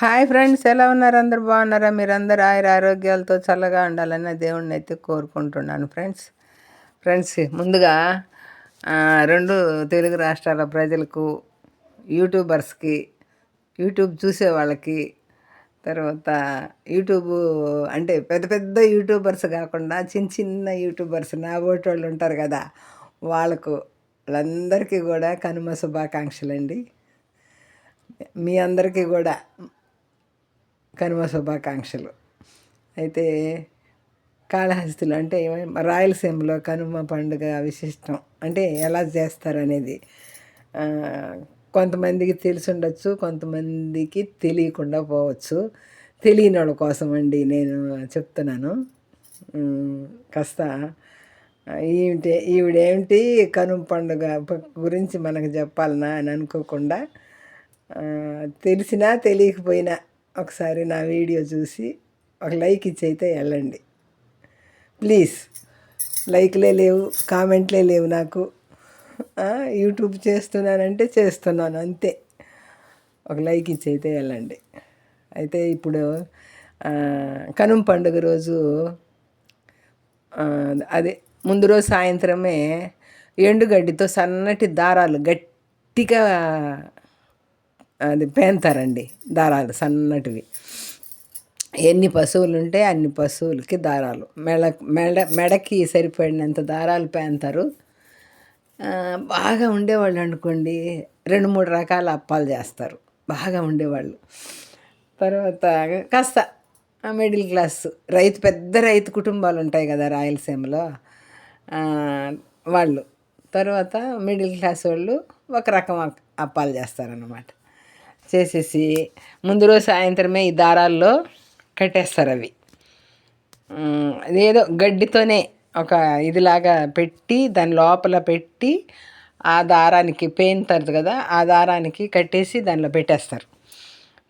Hi friends ఎలా ఉన్నారు? అందరు బాగున్నారా? మీరందరూ ఆయుర ఆరోగ్యాలతో చల్లగా ఉండాలని దేవుణ్ణి అయితే కోరుకుంటున్నాను ఫ్రెండ్స్. ఫ్రెండ్స్ ముందుగా రెండు తెలుగు రాష్ట్రాల ప్రజలకు యూట్యూబర్స్కి యూట్యూబ్ చూసే వాళ్ళకి తర్వాత యూట్యూబ్ అంటే పెద్ద పెద్ద యూట్యూబర్స్ కాకుండా చిన్న చిన్న యూట్యూబర్స్ నా ఓటు వాళ్ళు ఉంటారు కదా వాళ్ళకు వాళ్ళందరికీ కూడా కనుమ శుభాకాంక్షలు అండి మీ అందరికీ కూడా కనుమ శుభాకాంక్షలు అయితే కాళహస్తిలో అంటే రాయలసీమలో కనుమ పండుగ విశిష్టం. అంటే ఎలా చేస్తారనేది కొంతమందికి తెలిసి ఉండొచ్చు కొంతమందికి తెలియకుండా పోవచ్చు. తెలియని వాళ్ళ కోసం అండి నేను చెప్తున్నాను. కాస్త ఏమిటి ఈవిడేమిటి కనుమ పండుగ గురించి మనకు చెప్పాలనా అని అనుకోకుండా తెలిసినా తెలియకపోయినా ఒకసారి నా వీడియో చూసి ఒక లైక్ ఇచ్చి అయితే వెళ్ళండి. ప్లీజ్. లైక్లే లేవు కామెంట్లే లేవు నాకు. యూట్యూబ్ చేస్తున్నానంటే చేస్తున్నాను అంతే. ఒక లైక్ ఇచ్చి అయితే వెళ్ళండి. అయితే ఇప్పుడు కనుమ పండుగ రోజు అదే ముందు రోజు సాయంత్రమే ఎండుగడ్డితో సన్నటి దారాలు గట్టిగా అది పేంతారండి దారాలు సన్నటివి. ఎన్ని పశువులు ఉంటే అన్ని పశువులకి దారాలు. మెడ మెడ మెడకి సరిపడినంత దారాలు పేంతారు. బాగా ఉండేవాళ్ళు అనుకోండి రెండు మూడు రకాల అప్పాలు చేస్తారు. బాగా ఉండేవాళ్ళు. తర్వాత కాస్త మిడిల్ క్లాస్ రైతు పెద్ద రైతు కుటుంబాలు ఉంటాయి కదా రాయలసీమలో. వాళ్ళు. తర్వాత మిడిల్ క్లాస్ వాళ్ళు ఒక రకం అప్పాలు చేస్తారన్నమాట. చేసేసి ముందు రోజు సాయంత్రమే ఈ దారాల్లో కట్టేస్తారు అవి ఏదో అదేదో గడ్డితోనే ఒక ఇదిలాగా పెట్టి దాని లోపల పెట్టి ఆ దారానికి పేంతారు కదా ఆ దారానికి కట్టేసి దానిలో పెట్టేస్తారు.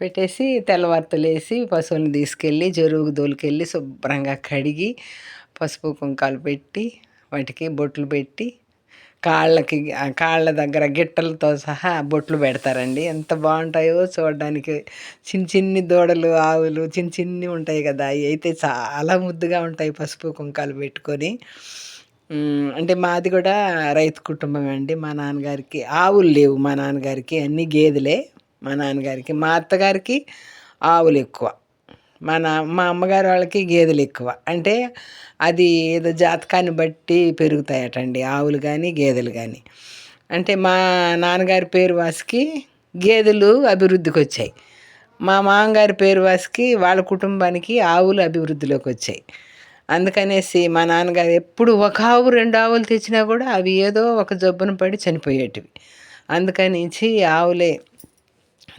పెట్టేసి తెల్లవారుతలు వేసి పశువులను తీసుకెళ్ళి చెరువుకు దోలుకెళ్ళి శుభ్రంగా కడిగి పసుపు కుంకాలు పెట్టి వాటికి బొట్లు పెట్టి కాళ్ళకి కాళ్ళ దగ్గర గిట్టలతో సహా బొట్లు పెడతారండి. ఎంత బాగుంటాయో చూడడానికి. చిన్న చిన్ని దూడలు ఆవులు చిన్న చిన్ని ఉంటాయి కదా. అవి అయితే చాలా ముద్దుగా ఉంటాయి పసుపు కుంకాలు పెట్టుకొని. అంటే మాది కూడా రైతు కుటుంబం అండి. మా నాన్నగారికి ఆవులు లేవు. మా నాన్నగారికి అన్నీ గేదెలే. మా నాన్నగారికి మా అత్తగారికి ఆవులు ఎక్కువ. మా నా మా అమ్మగారు వాళ్ళకి గేదెలు ఎక్కువ. అంటే అది ఏదో జాతకాన్ని బట్టి పెరుగుతాయటండి ఆవులు కానీ గేదెలు కానీ అంటే మా నాన్నగారి పేరు వాసుకి గేదెలు అభివృద్ధికి వచ్చాయి. మా మామగారి పేరు వాసుకి వాళ్ళ కుటుంబానికి ఆవులు అభివృద్ధిలోకి వచ్చాయి. అందుకనేసి మా నాన్నగారు ఎప్పుడు ఒక ఆవు రెండు ఆవులు తెచ్చినా కూడా అవి ఏదో ఒక జబ్బున పడి చనిపోయేటివి. అందుకనించి ఆవులే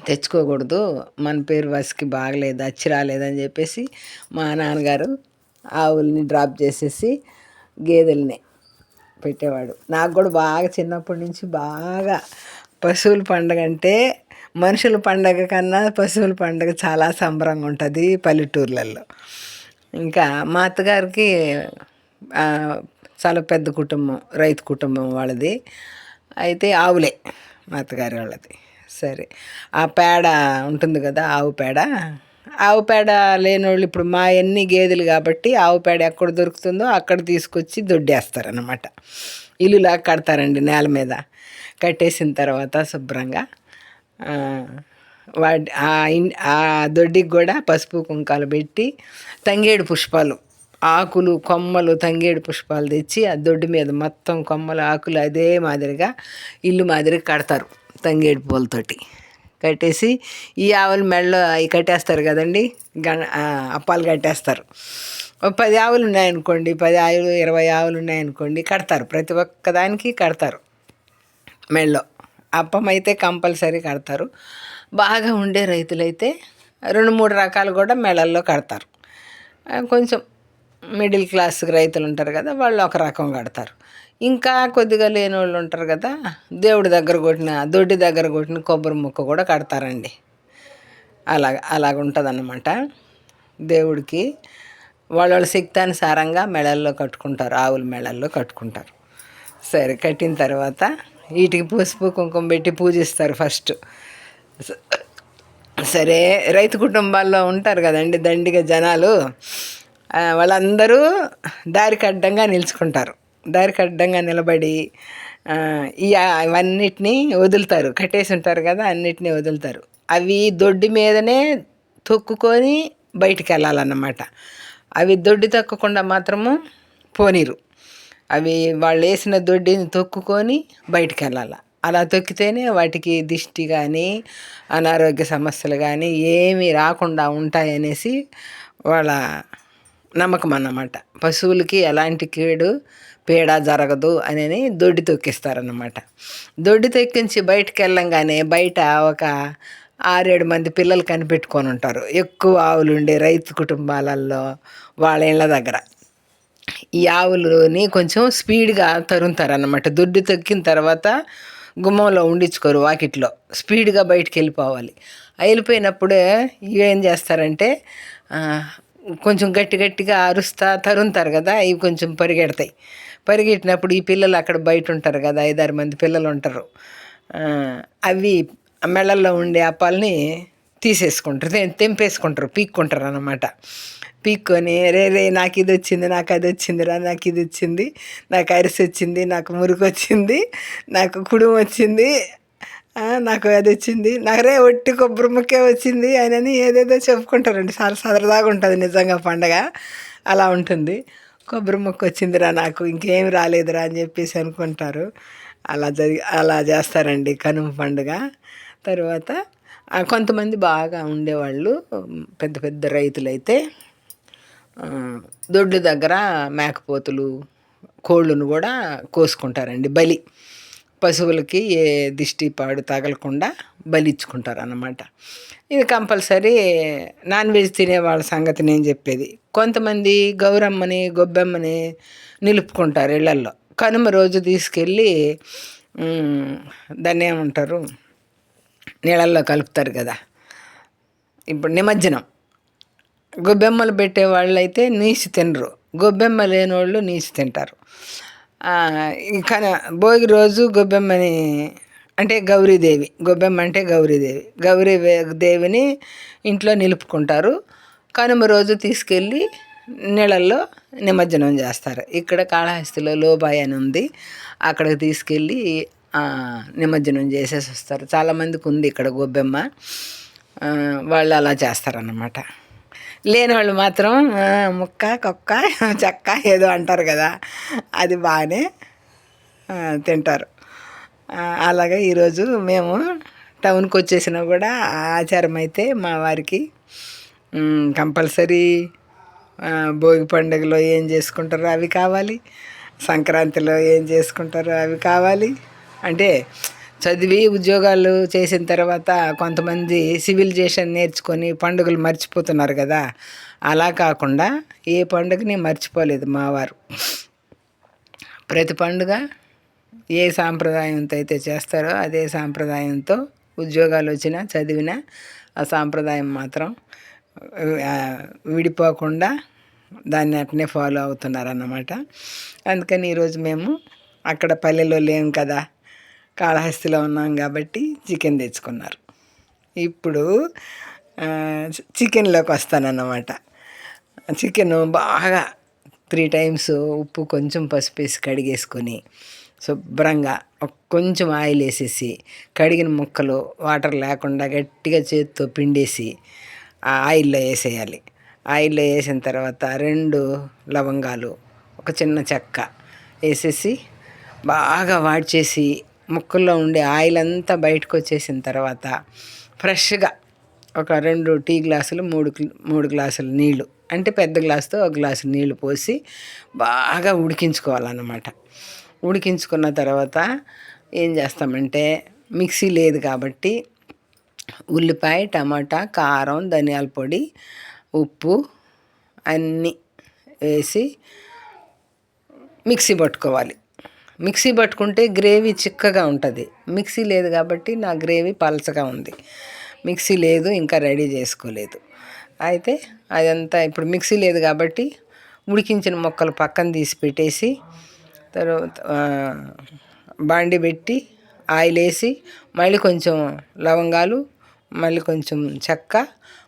తెచ్చుకోకూడదు. మన పేరు వసికి బాగలేదు అచ్చి రాలేదని చెప్పేసి మా నాన్నగారు ఆవుల్ని డ్రాప్ చేసేసి గేదెల్ని పెట్టేవాడు. నాకు కూడా బాగా చిన్నప్పటి నుంచి బాగా పశువుల పండగ అంటే మనుషుల పండగ కన్నా పశువుల పండగ చాలా సంబరంగా ఉంటుంది పల్లెటూర్లలో. ఇంకా మా అత్తగారికి చాలా పెద్ద కుటుంబం రైతు కుటుంబం వాళ్ళది. అయితే ఆవులే మా అత్తగారి వాళ్ళది. సరే. ఆ పేడ ఉంటుంది కదా ఆవు పేడ. ఆవు పేడ లేనోళ్ళు ఇప్పుడు మా ఎన్ని గేదెలు కాబట్టి ఆవు పేడ ఎక్కడ దొరుకుతుందో అక్కడ తీసుకొచ్చి దొడ్డేస్తారనమాట ఇల్లులా కడతారండి నేల మీద. కట్టేసిన తర్వాత శుభ్రంగా వాటి ఆ ఇన్ ఆ దొడ్డికి కూడా పసుపు కుంకాలు పెట్టి తంగేడు పుష్పాలు ఆకులు కొమ్మలు తంగేడు పుష్పాలు తెచ్చి ఆ దొడ్డి మీద మొత్తం కొమ్మలు ఆకులు అదే మాదిరిగా ఇల్లు మాదిరిగా కడతారు. తంగేడు పూలతోటి కట్టేసి ఈ ఆవుల మెడలో అవి కట్టేస్తారు కదండి గణ అప్పాలు కట్టేస్తారు. పది ఆవులు ఉన్నాయనుకోండి పది ఆవులు ఇరవై ఆవులు ఉన్నాయనుకోండి కడతారు. ప్రతి ఒక్క దానికి కడతారు మెళ్ళో అప్పం అయితే కంపల్సరీ కడతారు. బాగా ఉండే రైతులైతే రెండు మూడు రకాలు కూడా మెళ్ళల్లో కడతారు. కొంచెం మిడిల్ క్లాస్ రైతులు ఉంటారు కదా వాళ్ళు ఒక రకం కడతారు. ఇంకా కొద్దిగా లేని వాళ్ళు ఉంటారు కదా దేవుడి దగ్గర కొట్టిన దొడ్డి దగ్గర కొట్టిన కొబ్బరి ముక్క కూడా కడతారండి. అలాగ అలాగ ఉంటుంది దేవుడికి వాళ్ళ వాళ్ళ శక్తానుసారంగా మెడల్లో కట్టుకుంటారు ఆవుల మెడల్లో కట్టుకుంటారు. సరే కట్టిన తర్వాత వీటికి పసుపు కుంకుమ పెట్టి పూజిస్తారు ఫస్ట్. సరే రైతు కుటుంబాల్లో ఉంటారు కదండి దండిగా జనాలు. వాళ్ళందరూ దారికి అడ్డంగా నిలుచుకుంటారు. దారికి అడ్డంగా నిలబడి ఇవన్నిటినీ వదులుతారు. కట్టేసి ఉంటారు కదా అన్నిటినీ వదులుతారు. అవి దొడ్డి మీదనే తొక్కుకొని బయటికి వెళ్ళాలన్నమాట. అవి దొడ్డి తొక్కకుండా మాత్రము పోనీరు. అవి వాళ్ళు వేసిన దొడ్డిని తొక్కుకొని బయటికి వెళ్ళాలి. అలా తొక్కితేనే వాటికి దిష్టి కానీ అనారోగ్య సమస్యలు కానీ ఏమీ రాకుండా ఉంటాయనేసి వాళ్ళ నమ్మకం అన్నమాట. పశువులకి ఎలాంటి కీడు పీడ జరగదు అని దొడ్డి తొక్కిస్తారన్నమాట. దొడ్డి తొక్కించి బయటికి వెళ్ళంగానే బయట ఒక ఆరేడు మంది పిల్లలు కనిపెట్టుకొని ఉంటారు ఎక్కువ ఆవులు ఉండే రైతు కుటుంబాలలో వాళ్ళ ఇళ్ళ దగ్గర. ఈ ఆవులని కొంచెం స్పీడ్గా తరుముతారు దొడ్డి తొక్కిన తర్వాత గుమ్మంలో ఉండించుకోరు వాకిట్లో. స్పీడ్గా బయటికి వెళ్ళిపోవాలి వెళ్ళిపోయినప్పుడే ఏం చేస్తారంటే కొంచెం గట్టి గట్టిగా అరుస్తా తరుముతారు కదా ఇవి కొంచెం పరిగెడతాయి. పరిగెట్టినప్పుడు ఈ పిల్లలు అక్కడ బయట ఉంటారు కదా ఐదారు మంది పిల్లలు ఉంటారు. అవి మెడల్లో మెళ్ళల్లో ఉండే అప్పాలని తీసేసుకుంటారు తెంపేసుకుంటారు పీక్కుంటారు అనమాట పీక్కొని రే రే నాకు ఇది వచ్చింది నాకు అది వచ్చింది రా నాకు ఇది వచ్చింది నాకు అరిసి వచ్చింది నాకు మురికి వచ్చింది నాకు కుడుము వచ్చింది నాకు అది వచ్చింది. నగరే ఒట్టి కొబ్బరి ముక్కే వచ్చింది. అని ఏదేదో చెప్పుకుంటారండి. చాలా సరదాగా ఉంటుంది నిజంగా పండగ. అలా ఉంటుంది. కొబ్బరి ముక్క వచ్చిందిరా నాకు. ఇంకేం రాలేదురా అని చెప్పేసి అనుకుంటారు. అలా జరిగి అలా చేస్తారండి కనుమ పండుగ. తర్వాత కొంతమంది బాగా ఉండేవాళ్ళు పెద్ద పెద్ద రైతులైతే దొడ్లు దగ్గర మేకపోతులు కోళ్ళను కూడా కోసుకుంటారండి బలి. పశువులకి ఏ దిష్టి పాడు తగలకుండా బలిచ్చుకుంటారు అన్నమాట ఇది కంపల్సరీ నాన్ వెజ్ తినే వాళ్ళ సంగతి నేను చెప్పేది. కొంతమంది గౌరమ్మని గొబ్బెమ్మని నిలుపుకుంటారు ఇళ్ళల్లో కనుమ రోజు తీసుకెళ్ళి దాన్ని ఏమంటారు? నీళ్ళల్లో కలుపుతారు కదా. ఇప్పుడు నిమజ్జనం. గొబ్బెమ్మలు పెట్టే వాళ్ళు అయితే నీసి తినరు. గొబ్బెమ్మ లేని వాళ్ళు నీసి తింటారు. ఇంకా భోగి రోజు గొబ్బెమ్మని అంటే గౌరీదేవి గొబ్బెమ్మ అంటే గౌరీదేవి. గౌరీ దేవిని ఇంట్లో నిలుపుకుంటారు. కనుమ రోజు తీసుకెళ్ళి నీళ్ళల్లో నిమజ్జనం చేస్తారు. ఇక్కడ కాళహస్తిలో లోబాయి అని ఉంది. అక్కడికి తీసుకెళ్ళి నిమజ్జనం చేసేసి వస్తారు. చాలామందికి ఉంది ఇక్కడ గొబ్బెమ్మ. వాళ్ళు అలా చేస్తారన్నమాట. లేని వాళ్ళు మాత్రం ముక్క కొక్క చెక్క ఏదో అంటారు కదా అది బాగానే తింటారు. అలాగే ఈరోజు మేము టౌన్కి వచ్చేసినా కూడా ఆచారం అయితే మా వారికి కంపల్సరీ భోగి పండుగలో ఏం చేసుకుంటారో అవి కావాలి సంక్రాంతిలో ఏం చేసుకుంటారో అవి కావాలి. అంటే చదివి ఉద్యోగాలు చేసిన తర్వాత కొంతమంది సివిలైజేషన్ నేర్చుకొని పండుగలు మర్చిపోతున్నారు కదా. అలా కాకుండా ఏ పండుగని మర్చిపోలేదు మావారు. ప్రతి పండుగ ఏ సాంప్రదాయంతో అయితే చేస్తారో అదే సాంప్రదాయంతో ఉద్యోగాలు వచ్చినా చదివినా ఆ సాంప్రదాయం మాత్రం విడిపోకుండా దాన్ని అట్నే ఫాలో అవుతున్నారన్నమాట. అందుకని ఈరోజు మేము అక్కడ పల్లెలో లేము కదా. కాళహస్తిలో ఉన్నాం కాబట్టి చికెన్ తెచ్చుకున్నారు. ఇప్పుడు చికెన్లోకి వస్తానన్నమాట. చికెన్ బాగా త్రీ టైమ్స్ ఉప్పు కొంచెం పసుపు వేసి కడిగేసుకొని శుభ్రంగా కొంచెం ఆయిల్ వేసేసి కడిగిన ముక్కలు వాటర్ లేకుండా గట్టిగా చేతితో పిండేసి ఆ ఆయిల్లో వేసేయాలి. ఆయిల్లో వేసిన తర్వాత రెండు లవంగాలు ఒక చిన్న చెక్క వేసేసి బాగా వాడ్చేసి ముక్కల్లో ఉండే ఆయిల్ అంతా బయటకు వచ్చేసిన తర్వాత ఫ్రెష్గా ఒక రెండు టీ గ్లాసులు మూడు మూడు గ్లాసులు నీళ్ళు అంటే పెద్ద గ్లాసుతో ఒక గ్లాసు నీళ్ళు పోసి బాగా ఉడికించుకోవాలన్నమాట. ఉడికించుకున్న తర్వాత ఏం చేస్తామంటే మిక్సీ లేదు కాబట్టి ఉల్లిపాయ టమాటా కారం ధనియాల పొడి ఉప్పు అన్నీ వేసి మిక్సీ పట్టుకోవాలి. మిక్సీ పట్టుకుంటే గ్రేవీ చిక్కగా ఉంటుంది. మిక్సీ లేదు కాబట్టి నా గ్రేవీ పలచగా ఉంది. మిక్సీ లేదు ఇంకా రెడీ చేసుకోలేదు. అయితే అదంతా ఇప్పుడు మిక్సీ లేదు కాబట్టి ఉడికించిన మొక్కలు పక్కన తీసి పెట్టేసి తర్వాత బాండి పెట్టి ఆయిల్ వేసి మళ్ళీ కొంచెం లవంగాలు మళ్ళీ కొంచెం చెక్క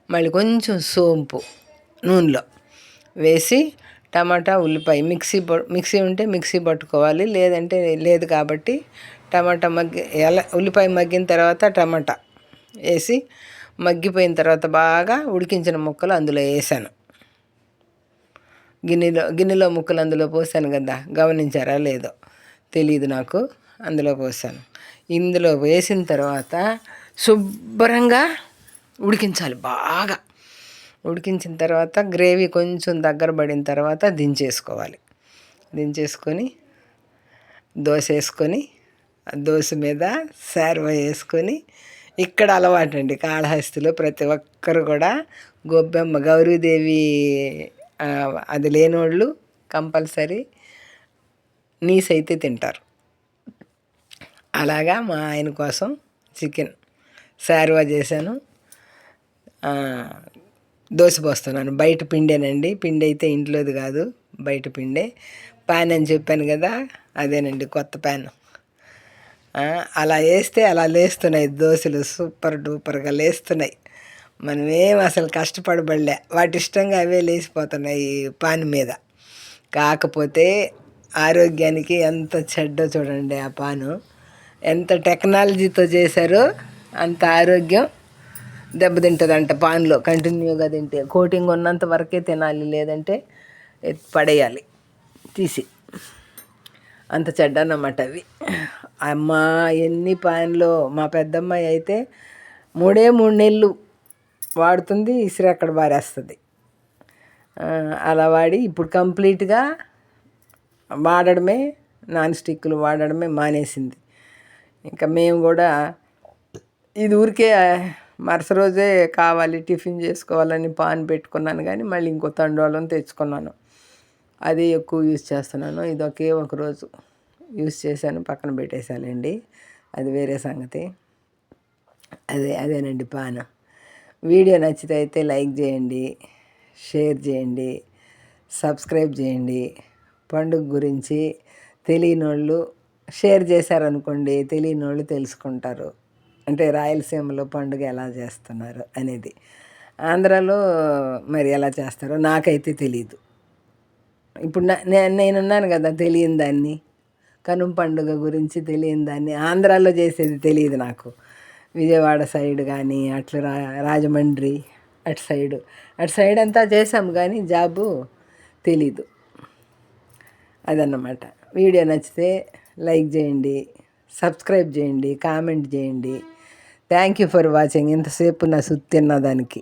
మళ్ళీ కొంచెం సోంపు నూనెలో వేసి టమాటా ఉల్లిపాయ. మిక్సీ మిక్సీ ఉంటే మిక్సీ పట్టుకోవాలి. లేదంటే లేదు కాబట్టి టమాటా మగ్గి ఎలా ఉల్లిపాయ మగ్గిన తర్వాత టమాటా వేసి మగ్గిపోయిన తర్వాత బాగా ఉడికించిన ముక్కలు అందులో వేసాను. గిన్నెలో గిన్నెలో ముక్కలు అందులో పోసాను కదా. గమనించారా లేదో తెలియదు నాకు. అందులో పోసాను. ఇందులో వేసిన తర్వాత శుభ్రంగా ఉడికించాలి బాగా. ఉడికించిన తర్వాత గ్రేవీ కొంచెం దగ్గర పడిన తర్వాత దించేసుకోవాలి. దించేసుకొని దోశ వేసుకొని దోశ మీద శారువ వేసుకొని ఇక్కడ అలవాటు అండి. కాళహస్తిలో ప్రతి ఒక్కరు కూడా గొబ్బెమ్మ గౌరీదేవి అది లేనోళ్ళు కంపల్సరీ నీస్ అయితే తింటారు. అలాగా మా ఆయన కోసం చికెన్ శార్వా చేశాను. దోశ పోస్తున్నాను. బయట పిండేనండి. పిండి అయితే ఇంట్లోది కాదు. బయట పిండే. ప్యాన్ అని చెప్పాను కదా అదేనండి కొత్త ప్యాన్. అలా వేస్తే అలా లేస్తున్నాయి దోశలు. సూపర్ డూపర్గా లేస్తున్నాయి. మనమేం అసలు కష్టపడబడలే. వాటి ఇష్టంగా అవే లేచిపోతున్నాయి పాన్ మీద. కాకపోతే ఆరోగ్యానికి ఎంత చెడ్డ చూడండి ఆ పాను ఎంత టెక్నాలజీతో చేశారో అంత ఆరోగ్యం దెబ్బతింటుందంట పాన్లో. కంటిన్యూగా తింటే కోటింగ్ ఉన్నంత వరకే తినాలి లేదంటే పడేయాలి. తీసి. అంత చెడ్డ అవి. అమ్మ ఎన్ని పాన్లో. మా పెద్దమ్మాయి అయితే మూడే మూడు నెలలు వాడుతుంది ఇసిరి అక్కడ బారేస్తుంది అలా వాడి ఇప్పుడు కంప్లీట్గా వాడడమే నాన్ స్టిక్లు వాడడమే మానేసింది. ఇంకా మేము కూడా ఇది ఊరికే మరుస రోజే కావాలి టిఫిన్ చేసుకోవాలని పాన్ పెట్టుకున్నాను కానీ మళ్ళీ ఇంకో తండోళం తెచ్చుకున్నాను. అది ఎక్కువ యూజ్ చేస్తున్నాను. ఇది ఒకే ఒక రోజు చేశాను పక్కన పెట్టేశానండి. అది వేరే సంగతి. అదే అదేనండి పాన్. వీడియో నచ్చితే అయితే లైక్ చేయండి షేర్ చేయండి సబ్స్క్రైబ్ చేయండి. పండుగ గురించి తెలియని వాళ్ళు షేర్ చేశారనుకోండి తెలియని వాళ్ళు తెలుసుకుంటారు. అంటే రాయలసీమలో పండుగ ఎలా చేస్తున్నారు అనేది. ఆంధ్రాలో మరి ఎలా చేస్తారో నాకైతే తెలియదు ఇప్పుడు నేనున్నాను కదా తెలియని దాన్ని. కనుమ పండుగ గురించి తెలియని దాన్ని. ఆంధ్రాలో చేసేది తెలియదు నాకు. విజయవాడ సైడ్ కానీ అట్లా రా రాజమండ్రి అటు సైడు. అటు సైడ్ అంతా చేసాం కానీ జాబు తెలీదు. అదన్నమాట. వీడియో నచ్చితే లైక్ చేయండి సబ్స్క్రైబ్ చేయండి కామెంట్ చేయండి. థ్యాంక్ యూ ఫర్ వాచింగ్ ఇంతసేపు నా సుత్తి తిన్నదానికి